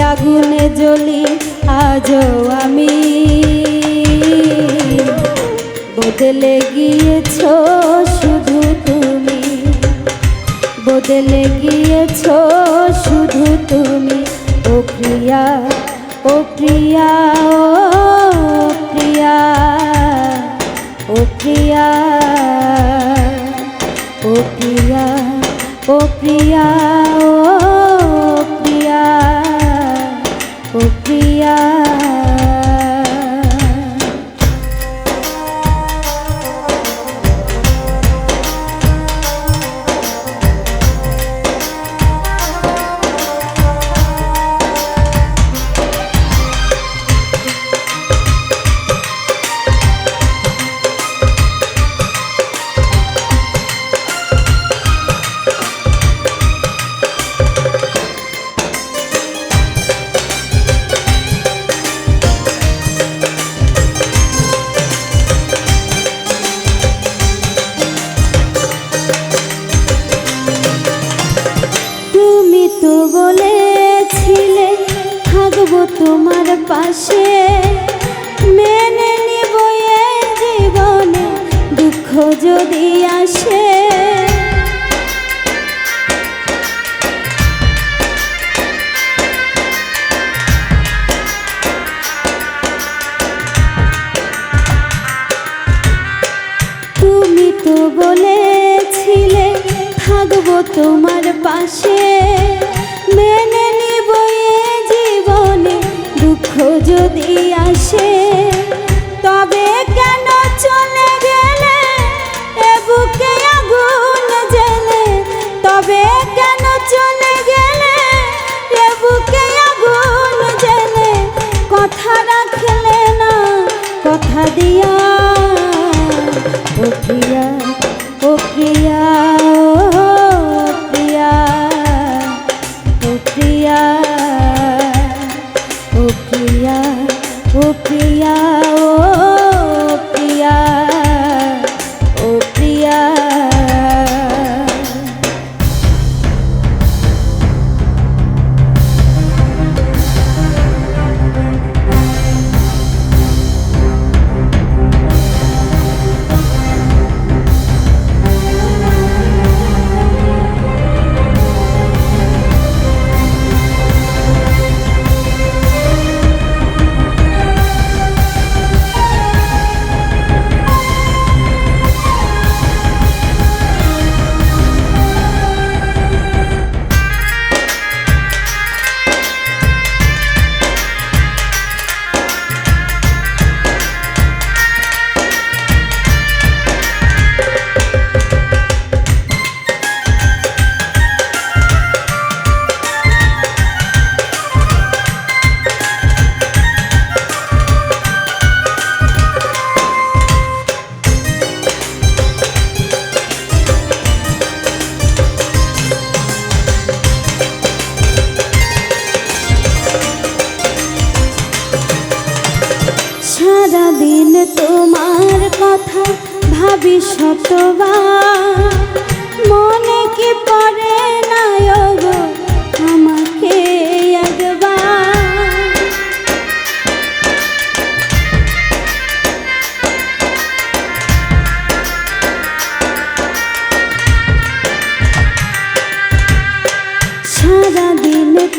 আগুনে জ্বলি আজও আমি। বদলে গিয়েছ শুধু তুমি। বদলে গিয়েছ শুধু তুমি। তোমার পাশে মেনে নিব জীবনে দুঃখ যদি আসে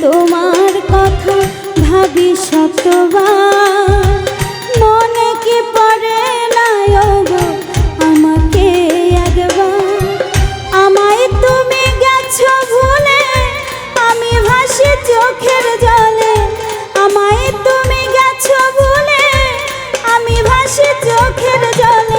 তোমার কথা ভাবি শতবার মনে কি পড়ে না গো আমাকে একবার? আমায় তুমি গেছো ভুলে, আমি ভাসি চোখের জলে। আমায় তুমি গেছো ভুলে, আমি ভাসি চোখের জলে।